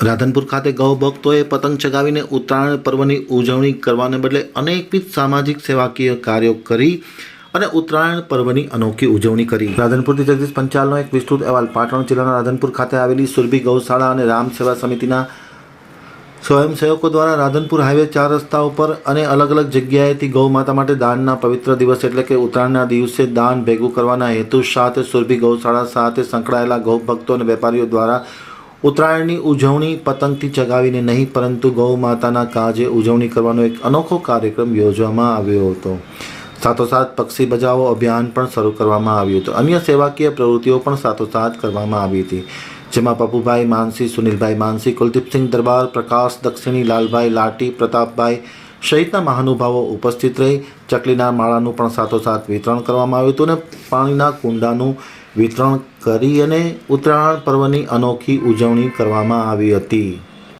રાધનપુર ખાતે ગૌ ભક્તોએ પતંગ ચગાવીને ઉત્તરાયણ પર્વની ઉજવણી કરવાને બદલે અનેકવિધ સામાજિક સેવાકીય કાર્યો કરી અને ઉત્તરાયણ પર્વની અનોખી ઉજવણી કરી. રાધનપુરથી જગદીશ પંચાલનો એક વિસ્તૃત અહેવાલ. પાટણ જિલ્લાના રાધનપુર ખાતે આવેલી સુરભી ગૌશાળા અને રામ સેવા સમિતિના સ્વયંસેવકો દ્વારા રાધનપુર હાઈવે ચાર રસ્તા ઉપર અને અલગ અલગ જગ્યાએથી ગૌ માતા માટે દાનના પવિત્ર દિવસ એટલે કે ઉત્તરાયણના દિવસે દાન ભેગું કરવાના હેતુ સાથે સુરભી ગૌશાળા સાથે સંકળાયેલા ગૌ ભક્તો અને વેપારીઓ દ્વારા ઉત્તરાયણની ઉજવણી પતંગથી ચગાવીને નહીં, પરંતુ ગૌ માતાના કાજે ઉજવણી કરવાનો એક અનોખો કાર્યક્રમ યોજવામાં આવ્યો હતો. સાથોસાથ પક્ષી બચાવો અભિયાન પણ શરૂ કરવામાં આવ્યું હતું. અન્ય સેવાકીય પ્રવૃત્તિઓ પણ સાથોસાથ કરવામાં આવી હતી. જેમાં પપુભાઈ માનસી, સુનિલભાઈ માનસી, કુલદીપસિંહ દરબાર, પ્રકાશ દક્ષિણી, લાલભાઈ લાટી, પ્રતાપભાઈ સહિતના મહાનુભાવો ઉપસ્થિત રહી ચકલીના માળાનું પણ સાથોસાથ વિતરણ કરવામાં આવ્યું હતું અને પાણીના કુંડાનું વિતરણ કરી અને ઉત્તરાયણ પર્વની અનોખી ઉજવણી કરવામાં આવી હતી.